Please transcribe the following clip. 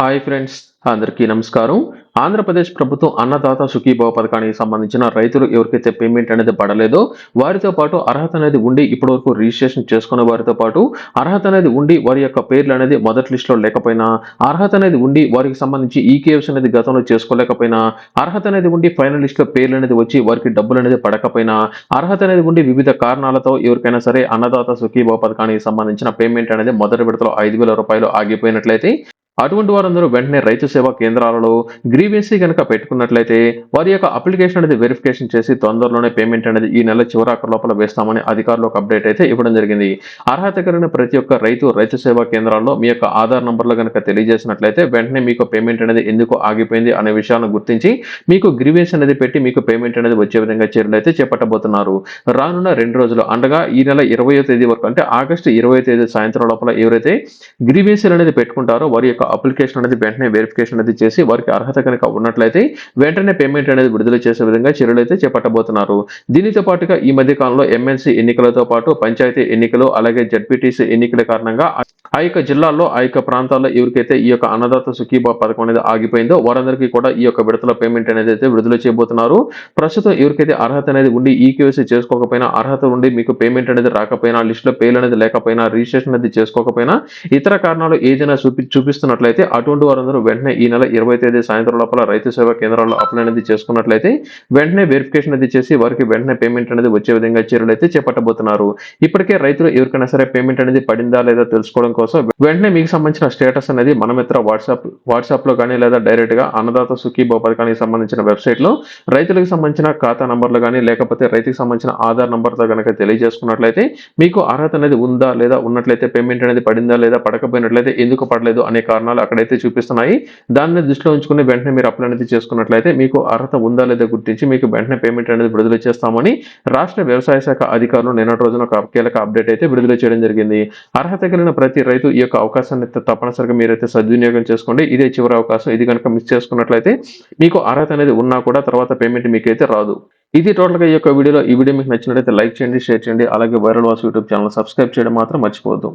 Hi friends అందరికీ నమస్కారం. ఆంధ్రప్రదేశ్ ప్రభుత్వం అన్నదాత సుఖీభావ పథకానికి సంబంధించిన రైతులు ఎవరికైతే పేమెంట్ అనేది పడలేదో వారితో పాటు అర్హత అనేది ఉండి ఇప్పటివరకు రిజిస్ట్రేషన్ చేసుకున్న వారితో పాటు అర్హత అనేది ఉండి వారి యొక్క పేర్లు అనేది మొదటి లిస్టులో లేకపోయినా అర్హత అనేది ఉండి వారికి సంబంధించి ఈకేఎస్ అనేది గతంలో చేసుకోలేకపోయినా అర్హత అనేది ఉండి ఫైనల్ లిస్టులో పేర్లు అనేది వచ్చి వారికి డబ్బులు అనేది పడకపోయినా అర్హత అనేది ఉండి వివిధ కారణాలతో ఎవరికైనా సరే అన్నదాత సుఖీభావ పథకానికి సంబంధించిన పేమెంట్ అనేది మొదటి విడతలో ఐదు వేల రూపాయలు ఆగిపోయినట్లయితే అటువంటి వారందరూ వెంటనే రైతు సేవా కేంద్రాలలో గ్రీవెన్సీ కనుక పెట్టుకున్నట్లయితే వారి యొక్క అప్లికేషన్ అనేది వెరిఫికేషన్ చేసి తొందరలోనే పేమెంట్ అనేది ఈ నెల చివరాక లోపల వేస్తామని అధికారులు ఒక అప్డేట్ అయితే ఇవ్వడం జరిగింది. అర్హత కలిగిన ప్రతి ఒక్క రైతు రైతు సేవా కేంద్రాల్లో మీ యొక్క ఆధార్ నంబర్లు కనుక తెలియజేసినట్లయితే వెంటనే మీకు పేమెంట్ అనేది ఎందుకు ఆగిపోయింది అనే విషయాలను గుర్తించి మీకు గ్రీవెన్స్ అనేది పెట్టి మీకు పేమెంట్ అనేది వచ్చే విధంగా చర్యలు అయితే చేపట్టబోతున్నారు. రానున్న రెండు రోజులు అనగా ఈ నెల ఇరవయో తేదీ వరకు అంటే ఆగస్టు ఇరవై తేదీ సాయంత్రం లోపల ఎవరైతే గ్రీవెన్సీలు అనేది పెట్టుకుంటారో వారి యొక్క అప్లికేషన్ అనేది వెంటనే వెరిఫికేషన్ అనేది చేసి వారికి అర్హత కనుక ఉన్నట్లయితే వెంటనే పేమెంట్ అనేది విడుదల చేసే విధంగా చర్యలు అయితే చేపట్టబోతున్నారు. దీనితో పాటుగా ఈ మధ్య కాలంలో ఎమ్మెల్సీ ఎన్నికలతో పాటు పంచాయతీ ఎన్నికలు అలాగే జడ్పీటీసీ ఎన్నికల కారణంగా ఆ యొక్క జిల్లాల్లో ఆ యొక్క ప్రాంతాల్లో ఎవరికైతే ఈ యొక్క అన్నదాత సుఖీబా పథకం అనేది ఆగిపోయిందో వారందరికీ కూడా ఈ యొక్క విడతల పేమెంట్ అనేది అయితే విడుదల చేయబోతున్నారు. ప్రస్తుతం ఎవరికైతే అర్హత అనేది ఉండి ఈకేవైసీ చేసుకోకపోయినా అర్హత ఉండి మీకు పేమెంట్ అనేది రాకపోయినా లిస్టులో పేలు అనేది లేకపోయినా రిజిస్ట్రేషన్ అనేది చేసుకోకపోయినా ఇతర కారణాలు ఏదైనా చూపి చూపిస్తున్నట్లయితే అటువంటి వారందరూ వెంటనే ఈ నెల ఇరవై తేదీ సాయంత్రం లోపల రైతు సేవా కేంద్రాల్లో అప్లై అనేది చేసుకున్నట్లయితే వెంటనే వెరిఫికేషన్ అనేది చేసి వారికి వెంటనే పేమెంట్ అనేది వచ్చే విధంగా చర్యలు అయితే చేపట్టబోతున్నారు. ఇప్పటికే రైతులు ఎవరికైనా సరే పేమెంట్ అనేది పడిందా లేదా తెలుసుకోవడం కోసం వెంటనే మీకు సంబంధించిన స్టేటస్ అనేది మన మిత్ర వాట్సాప్ వాట్సాప్లో కానీ లేదా డైరెక్ట్గా అన్నదాత సుఖీభావ పథకానికి సంబంధించిన వెబ్సైట్లో రైతులకు సంబంధించిన ఖాతా నంబర్లు కానీ లేకపోతే రైతుకు సంబంధించిన ఆధార్ నంబర్తో కనుక తెలియజేసుకున్నట్లయితే మీకు అర్హత అనేది ఉందా లేదా ఉన్నట్లయితే పేమెంట్ అనేది పడిందా లేదా పడకపోయినట్లయితే ఎందుకు పడలేదు అనే కారణాలు అక్కడైతే చూపిస్తున్నాయి. దాన్ని దృష్టిలో ఉంచుకుని వెంటనే మీరు అప్లై అనేది చేసుకున్నట్లయితే మీకు అర్హత ఉందా లేదా గుర్తించి మీకు వెంటనే పేమెంట్ అనేది విడుదల చేస్తామని రాష్ట్ర వ్యవసాయ శాఖ అధికారులు నిన్నటి రోజున ఒక కీలక అప్డేట్ అయితే విడుదల చేయడం జరిగింది. అర్హత కలిగిన ప్రతి రైతు ఈ యొక్క అవకాశాన్ని అయితే తప్పనిసరిగా మీరైతే సద్వినియోగం చేసుకోండి. ఇదే చివరి అవకాశం. ఇది కనుక మిస్ చేసుకున్నట్లయితే మీకు అర్హత అనేది ఉన్నా కూడా తర్వాత పేమెంట్ మీకైతే రాదు. ఇది టోటల్గా ఈ యొక్క వీడియోలో. ఈ వీడియో మీకు నచ్చినట్లయితే లైక్ చేయండి షేర్ చేయండి. అలాగే వైరల్ వాస్ యూట్యూబ్ ఛానల్ సబ్స్క్రైబ్ చేయడం మాత్రం మర్చిపోవద్దు.